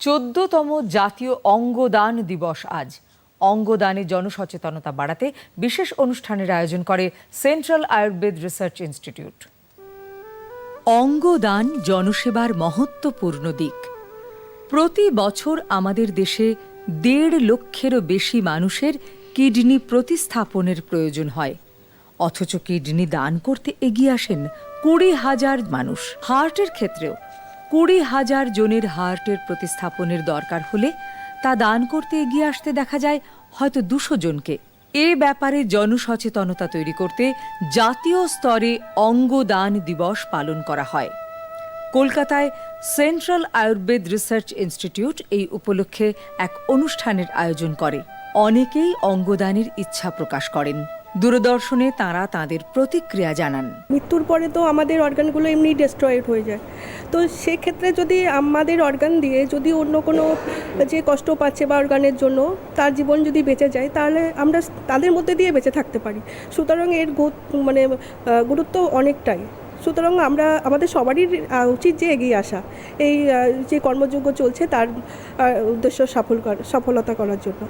চোদ্দতম জাতীয় অঙ্গদান দিবস আজ। অঙ্গদানে জনসচেতনতা বাড়াতে বিশেষ অনুষ্ঠানের আয়োজন করে সেন্ট্রাল আয়ুর্বেদ রিসার্চ ইনস্টিটিউট। অঙ্গদান জনসেবার মহত্বপূর্ণ দিক। প্রতি বছর আমাদের দেশে দেড় লক্ষেরও বেশি মানুষের কিডনি প্রতিস্থাপনের প্রয়োজন হয়। অথচ কিডনি দান করতে এগিয়ে আসেন কুড়ি হাজার মানুষ। হার্টের ক্ষেত্রেও কুড়ি হাজার জনের হার্টের প্রতিস্থাপনের দরকার হলে তা দান করতে এগিয়ে আসতে দেখা যায় হয়তো দুশো জনকে। এ ব্যাপারে জনসচেতনতা তৈরি করতে জাতীয় স্তরে অঙ্গদান দিবস পালন করা হয়। কলকাতায় সেন্ট্রাল আয়ুর্বেদ রিসার্চ ইনস্টিটিউট এই উপলক্ষে এক অনুষ্ঠানের আয়োজন করে। অনেকেই অঙ্গদানের ইচ্ছা প্রকাশ করেন। দূরদর্শনে তারা তাদের প্রতিক্রিয়া জানান। মৃত্যুর পরে তো আমাদের অর্গানগুলো এমনি ডিস্ট্রয়েড হয়ে যায়। তো সেক্ষেত্রে যদি আমাদের অর্গান দিয়ে যদি অন্য কোনো যে কষ্ট পাচ্ছে বা অর্গানের জন্য তার জীবন যদি বেঁচে যায়, তাহলে আমরা তাদের মধ্যে দিয়ে বেঁচে থাকতে পারি। সুতরাং এর মানে গুরুত্ব অনেকটাই। সুতরাং আমরা, আমাদের সবারই উচিত যে এগিয়ে আসা। এই যে কর্মযোগ্য চলছে তার উদ্দেশ্য সফল সফলতা করার জন্য।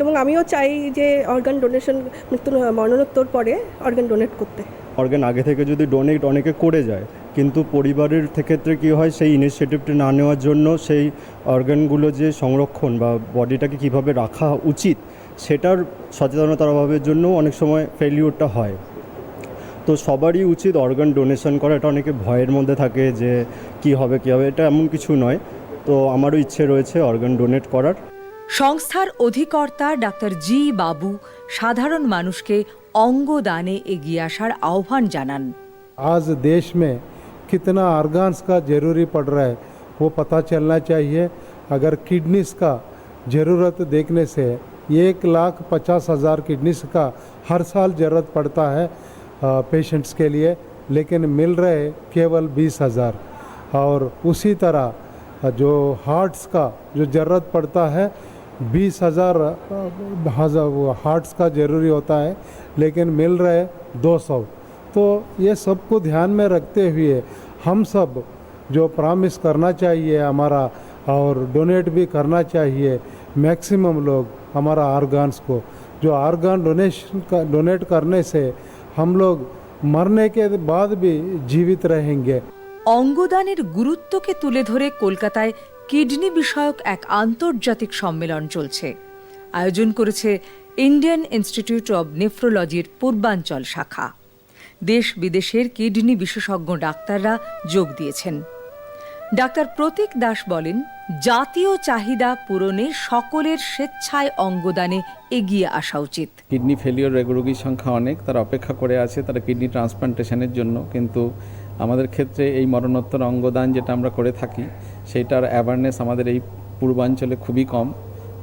এবং আমিও চাই যে অর্গান ডোনেশন মৃত্যু, মরণোত্তর পরে অর্গান ডোনেট করতে। অর্গান আগে থেকে যদি ডোনেট অনেকে করে যায়, কিন্তু পরিবারের ক্ষেত্রে কী হয়, সেই ইনিশিয়েটিভটা না নেওয়ার জন্য সেই অর্গানগুলো যে সংরক্ষণ বা বডিটাকে কীভাবে রাখা উচিত, সেটার সচেতনতার অভাবের জন্য অনেক সময় ফেলিওরটা হয়। তো সবারই উচিত অর্গান ডোনেশন করা, এটা অনেকে ভয়ের মধ্যে থাকে যে কি হবে, কী হবে, এটা এমন কিছু নয়। তো আমারও ইচ্ছে রয়েছে অর্গান ডোনেট করার। সংস্থার অধিকর্তা ডাক্তার জি বাবু সাধারণ মানুষকে অঙ্গদানে এগিয়ে আসার আহ্বান জানান आज देश में कितना ऑर्गन्स का ज़रूरी पड़ रहा है वो पता चलना चाहिए अगर किडनीस का ज़रूरत देखने से एक लाख पचास हज़ार किडनीस का हर साल ज़रूरत पड़ता है पेशेंट्स के लिए लेकिन मिल रहे केवल बीस हज़ार और उसी तरह जो हार्ट्स का जो ज़रूरत पड़ता है बीस हज़ार हज़ार वो हार्ट्स का ज़रूरी होता है लेकिन मिल रहे दो सौ तो ये सबको ध्यान में रखते हुए हम सब जो प्रॉमिस करना चाहिए हमारा और डोनेट भी करना चाहिए मैक्सिमम लोग हमारा ऑर्गन्स को जो ऑर्गन डोनेशन का डोनेट करने से हम लोग मरने के बाद भी जीवित रहेंगे অঙ্গদানের গুরুত্বকে তুলে ধরে কলকাতায় কিডনি বিষয়ক এক আন্তর্জাতিক সম্মেলন চলছে। আয়োজন করেছে ইন্ডিয়ান ইনস্টিটিউট অব নেফ্রোলজির পূর্বাঞ্চল শাখা। দেশ বিদেশের কিডনি বিশেষজ্ঞ ডাক্তাররা যোগ দিয়েছেন। ডাক্তার প্রতীক দাস বলেন, জাতীয় চাহিদা পূরণে সকলের স্বেচ্ছায় অঙ্গদানে এগিয়ে আসা উচিত। কিডনি ফেলিওর রোগীর সংখ্যা অনেক, তারা অপেক্ষা করে আছে তারা কিডনি ট্রান্সপ্লান্টেশনের জন্য। কিন্তু আমাদের ক্ষেত্রে এই মরণোত্তর অঙ্গদান যেটা আমরা করে থাকি সেইটার অ্যাওয়ারনেস আমাদের এই পূর্বাঞ্চলে খুবই কম।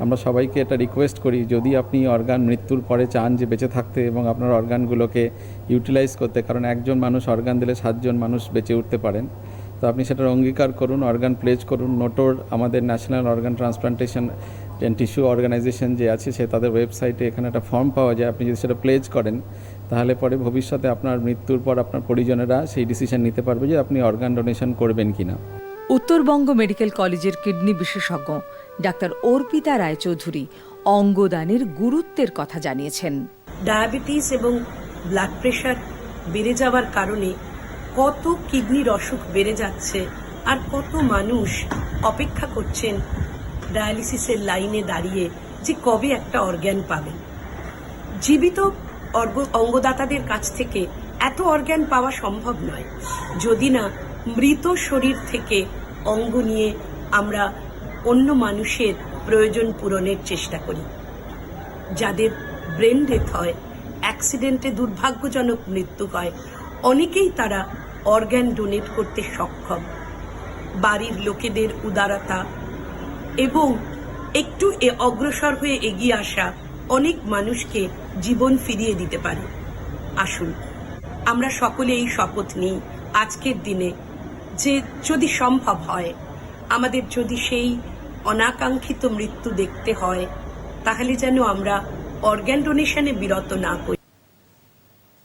আমরা সবাইকে এটা রিকোয়েস্ট করি, যদি আপনি অর্গান মৃত্যুর পরে চান যে বেঁচে থাকতে এবং আপনার অর্গানগুলোকে ইউটিলাইজ করতে, কারণ একজন মানুষ অর্গান দিলে সাতজন মানুষ বেঁচে উঠতে পারেন। তো আপনি সেটার অঙ্গীকার করুন অর্গান প্লেজ করুন। নোটোর আমাদের national organ transplantation and tissue organisation যে আছে, সে তাদের ওয়েবসাইটে এখানে একটা ফর্ম পাওয়া যায়। আপনি যদি সেটা প্লেজ করেন, তাহলে পরে ভবিষ্যতে আপনার মৃত্যুর পর আপনার পরিজনেরা সেই ডিসিশন নিতে পারবে যে আপনি অর্গান ডোনেশন করবেন কিনা। উত্তরবঙ্গ মেডিকেল কলেজের কিডনি বিশেষজ্ঞ ডাক্তার অর্পিতা রায়চৌধুরী অঙ্গদানের গুরুত্বের কথা জানিয়েছেন। ডায়াবেটিস এবং ব্লাড প্রেশার বেড়ে যাওয়ার কারণে কত কিডনির অসুখ বেড়ে যাচ্ছে আর কত মানুষ অপেক্ষা করছেন ডায়ালিসিসের লাইনে দাঁড়িয়ে যে কবে একটা অর্গ্যান পাবেন জীবিত অঙ্গদাতাদের কাছ থেকে এত অর্গ্যান পাওয়া সম্ভব নয়। যদি না মৃত শরীর থেকে অঙ্গ নিয়ে আমরা অন্য মানুষের প্রয়োজন পূরণের চেষ্টা করি। যাদের ব্রেন ডেথ হয়, অ্যাক্সিডেন্টে দুর্ভাগ্যজনক মৃত্যু হয়, অনেকেই তারা অর্গ্যান ডোনেট করতে সক্ষম। বাড়ির লোকেদের উদারতা এবং একটু এ অগ্রসর হয়ে এগিয়ে আসা অনেক মানুষকে জীবন ফিরিয়ে দিতে পারে। আসুন, আমরা সকলে এই শপথ নিই আজকের দিনে যে যদি সম্ভব হয়, আমাদের যদি সেই অনাকাঙ্ক্ষিত মৃত্যু দেখতে হয়, তাহলে যেন আমরা অর্গ্যান ডোনেশনে বিরত না করি